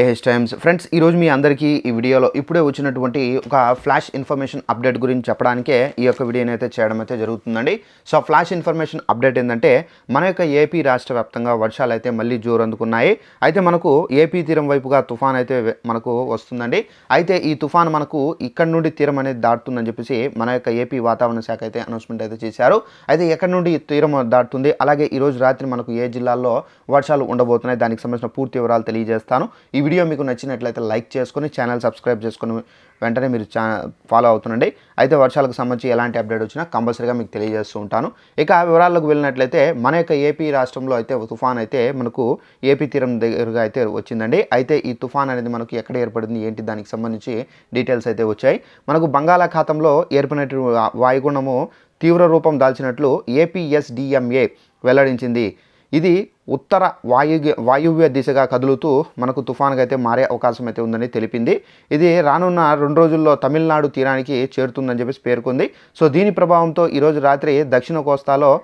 A H times friends ఈరోజు మీ అందరికీ ఈ వీడియోలో ఇప్పుడే వచ్చినటువంటి ఒక ఫ్లాష్ ఇన్ఫర్మేషన్ అప్డేట్ గురించి చెప్పడానికే ఈ యొక్క వీడియోని అయితే చేయడం అయితే జరుగుతుందండి. సో ఫ్లాష్ ఇన్ఫర్మేషన్ అప్డేట్ ఏంటంటే మన యొక్క ఏపీ రాష్ట్ర వ్యాప్తంగా వర్షాలు అయితే మళ్ళీ జోరు అందుకున్నాయి అయితే మనకు ఏపీ తీరం వైపుగా తుఫాన్ అయితే మనకు వస్తుందండి. అయితే ఈ తుఫాన్ మనకు ఇక్కడ నుండి తీరం అనేది దాటుతుందని చెప్పేసి మన యొక్క ఏపీ వాతావరణ శాఖ అయితే అనౌన్స్మెంట్ అయితే చేశారు. అయితే ఎక్కడ నుండి తీరం దాటుతుంది? అలాగే ఈ రోజు రాత్రి మనకు ఏ జిల్లాల్లో వర్షాలు ఉండబోతున్నాయి? దానికి సంబంధించిన పూర్తి వివరాలు తెలియజేస్తాను. ఈ వీడియో మీకు నచ్చినట్లయితే లైక్ చేసుకొని ఛానల్ సబ్స్క్రైబ్ చేసుకొని వెంటనే మీరు ఛా ఫాలో అవుతుండండి. అయితే వర్షాలకు సంబంధించి ఎలాంటి అప్డేట్ వచ్చినా కంపల్సరీగా మీకు తెలియజేస్తూ ఉంటాను. ఇక ఆ వివరాలకు వెళ్ళినట్లయితే మన యొక్క ఏపీ రాష్ట్రంలో అయితే తుఫాన్ అయితే మనకు ఏపీ తీరం దగ్గరగా అయితే వచ్చిందండి. అయితే ఈ తుఫాన్ అనేది మనకు ఎక్కడ ఏర్పడింది ఏంటి దానికి సంబంధించి డీటెయిల్స్ అయితే వచ్చాయి. మనకు బంగాళాఖాతంలో ఏర్పడినట్టు వాయుగుణము తీవ్ర రూపం దాల్చినట్లు ఏపీఎస్డిఎంఏ వెల్లడించింది. ఇది ఉత్తర వాయు వాయువ్య దిశగా కదులుతూ మనకు తుఫాన్గా అయితే మారే అవకాశం అయితే ఉందని తెలిపింది. ఇది రానున్న రెండు రోజుల్లో తమిళనాడు తీరానికి చేరుతుందని చెప్పేసి పేర్కొంది. సో దీని ప్రభావంతో ఈరోజు రాత్రి దక్షిణ కోస్తాలో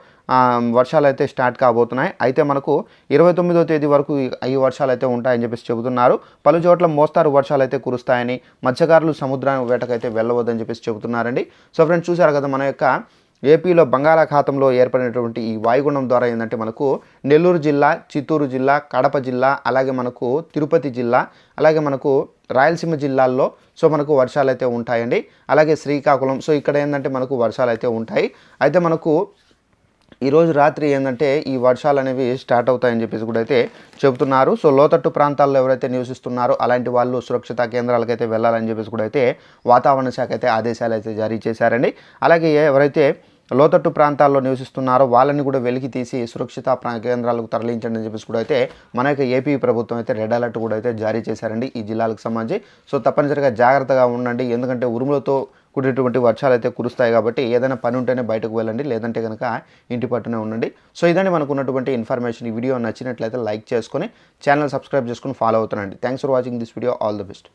వర్షాలు అయితే స్టార్ట్ కాబోతున్నాయి. అయితే మనకు ఇరవై తొమ్మిదో తేదీ వరకు ఈ- వర్షాలు అయితే ఉంటాయని చెప్పేసి చెబుతున్నారు. పలు చోట్ల మోస్తారు వర్షాలు అయితే కురుస్తాయని మత్స్యకారులు సముద్రానికి వేటకైతే వెళ్ళవద్దని చెప్పేసి చెబుతున్నారండి. సో ఫ్రెండ్స్ చూసారు కదా మన యొక్క ఏపీలో బంగాళాఖాతంలో ఏర్పడినటువంటి ఈ వాయుగుండం ద్వారా ఏంటంటే మనకు నెల్లూరు జిల్లా చిత్తూరు జిల్లా కడప జిల్లా అలాగే మనకు తిరుపతి జిల్లా అలాగే మనకు రాయలసీమ జిల్లాల్లో సో మనకు వర్షాలు అయితే ఉంటాయండి. అలాగే శ్రీకాకుళం సో ఇక్కడ ఏంటంటే మనకు వర్షాలు అయితే ఉంటాయి. అయితే మనకు ఈరోజు రాత్రి ఏంటంటే ఈ వర్షాలు అనేవి స్టార్ట్ అవుతాయని చెప్పేసి కూడా అయితే చెబుతున్నారు. సో లోతట్టు ప్రాంతాల్లో ఎవరైతే నివసిస్తున్నారో అలాంటి వాళ్ళు సురక్షిత కేంద్రాలకు అయితే వెళ్ళాలని చెప్పేసి కూడా అయితే వాతావరణ శాఖ అయితే ఆదేశాలు అయితే జారీ చేశారండి. అలాగే ఎవరైతే లోతట్టు ప్రాంతాల్లో నివసిస్తున్నారో వాళ్ళని కూడా వెలికి తీసి సురక్షిత కేంద్రాలకు తరలించండి అని చెప్పేసి కూడా అయితే మన యొక్క ఏపీ ప్రభుత్వం అయితే రెడ్ అలర్ట్ కూడా అయితే జారీ చేశారండి ఈ జిల్లాలకు సంబంధించి. సో తప్పనిసరిగా జాగ్రత్తగా ఉండండి. ఎందుకంటే ఉరుములతో కూడినటువంటి వర్షాలు అయితే కురుస్తాయి కాబట్టి ఏదైనా పని ఉంటేనే బయటకు వెళ్ళండి లేదంటే కనుక ఇంటి పట్టునే ఉండండి. సో ఇదండి మనకు ఉన్నటువంటి ఇన్ఫర్మేషన్ ఈ వీడియో నచ్చినట్లయితే లైక్ చేసుకొని ఛానల్ సబ్స్క్రైబ్ చేసుకుని ఫాలో అవుతానండి thanks for watching this video all the best